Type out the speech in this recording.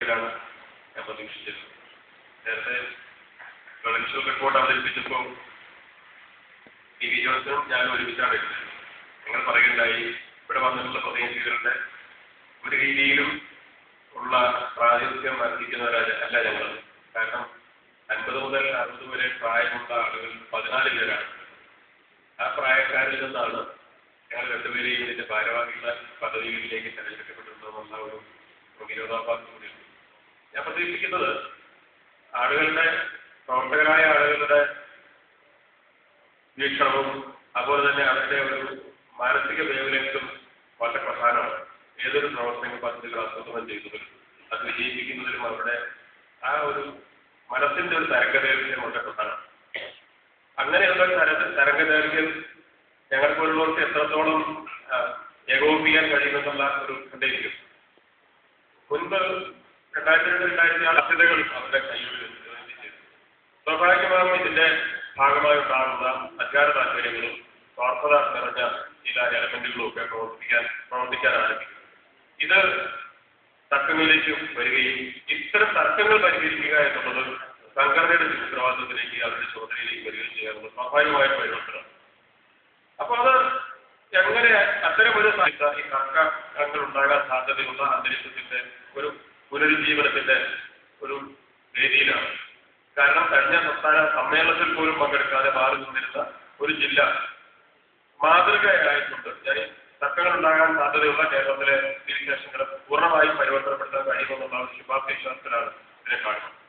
ാണ് ഞാൻ പ്രതീക്ഷിച്ചത് നേരത്തെ ഗണേശ് റിപ്പോർട്ട് അവതരിപ്പിച്ചപ്പോൾ ടി വി ജോൺസണും ഞാനും ഒരുമിച്ചാണ് എടുത്തത് നിങ്ങൾ പറയുകയുണ്ടായി ഇവിടെ വന്നിട്ടുള്ള പ്രതിനിധികളുടെ ഒരു രീതിയിലും ഉള്ള പ്രാതിനിധ്യം വർദ്ധിക്കുന്നവരല്ല അല്ല ഞങ്ങൾ കാരണം അൻപത് മുതൽ അറുപത് വരെ പ്രായമുള്ള ആളുകൾ പതിനാല് പേരാണ്. ആ പ്രായക്കാരിൽ നിന്നാണ് ഞങ്ങൾ രണ്ടുപേരെയും ഇതിന്റെ ഭാരവാഹികളുടെ പദവികളിലേക്ക് തെരഞ്ഞെടുക്കപ്പെട്ടിട്ടുണ്ടെന്നുള്ള ഒരു വിരോധാഭാസം കൂടിയുണ്ട് ഞാൻ പ്രതീക്ഷിക്കുന്നത് ആളുകളുടെ പ്രവർത്തകരായ ആളുകളുടെ വീക്ഷണവും അതുപോലെ തന്നെ അവരുടെ ഒരു മാനസിക വേവലേക്കും വളരെ പ്രധാനമാണ്. ഏതൊരു പ്രവർത്തന പദ്ധതികൾ ആസൂത്രണം ചെയ്തതിലും അത് വിജയിപ്പിക്കുന്നതിലും അവരുടെ ആ ഒരു മനസ്സിന്റെ ഒരു തരംഗദൈർഘ്യം വളരെ പ്രധാനമാണ്. അങ്ങനെയുള്ള തര തരംഗദൈർഘ്യം ഞങ്ങൾ പോലുള്ളവർക്ക് എത്രത്തോളം ഏകോപിക്കാൻ കഴിയുമെന്നുള്ള ഒരു കണ്ടിരിക്കും മുൻപ് രണ്ടായിരത്തി രണ്ട് രണ്ടായിരത്തി ആറ് അസ്ഥിതകൾ അവരുടെ കയ്യിൽ സ്വാഭാവികമാകും ഇതിന്റെ ഭാഗമായി ഉണ്ടാകുന്ന അധികാര താല്പര്യങ്ങളും സ്വാർത്ഥത നിറഞ്ഞ ചില എലമെന്റുകളും ഒക്കെ പ്രവർത്തിക്കാൻ പ്രവർത്തിക്കാൻ ആരംഭിക്കും ഇത് തർക്കങ്ങളിലേക്ക് വരികയും ഇത്തരം തർക്കങ്ങൾ പരിഹരിക്കുക എന്നുള്ളത് സംഘടനയുടെ ഉത്തരവാദിത്വത്തിലേക്ക് അവരുടെ ചുമതലയിലേക്ക് വരികയും ചെയ്യാറുള്ള സ്വാഭാവികമായ പരിവർത്തനം. അപ്പൊ അത് എങ്ങനെ അത്തരമൊരു ഈ തർക്കങ്ങൾ ഉണ്ടാകാൻ സാധ്യതയുള്ള അന്തരീക്ഷത്തിന്റെ ഒരു പുനരുജ്ജീവനത്തിന്റെ ഒരു വേദിയിലാണ്. കാരണം കഴിഞ്ഞ സംസ്ഥാന സമ്മേളനത്തിൽ പോലും പങ്കെടുക്കാതെ മാറി നിന്നിരുന്ന ഒരു ജില്ല മാതൃകയായിട്ടുണ്ട്. ഞാൻ തർക്കങ്ങൾ ഉണ്ടാകാൻ സാധ്യതയുള്ള കേരളത്തിലെ സ്റ്റേഷനുകൾ പൂർണമായും പരിവർത്തനപ്പെടുത്താൻ കഴിയുമെന്നുള്ള ശുഭാപ്തി വിശ്വാസത്തിലാണ് ഇതിനെ കാണുന്നത്.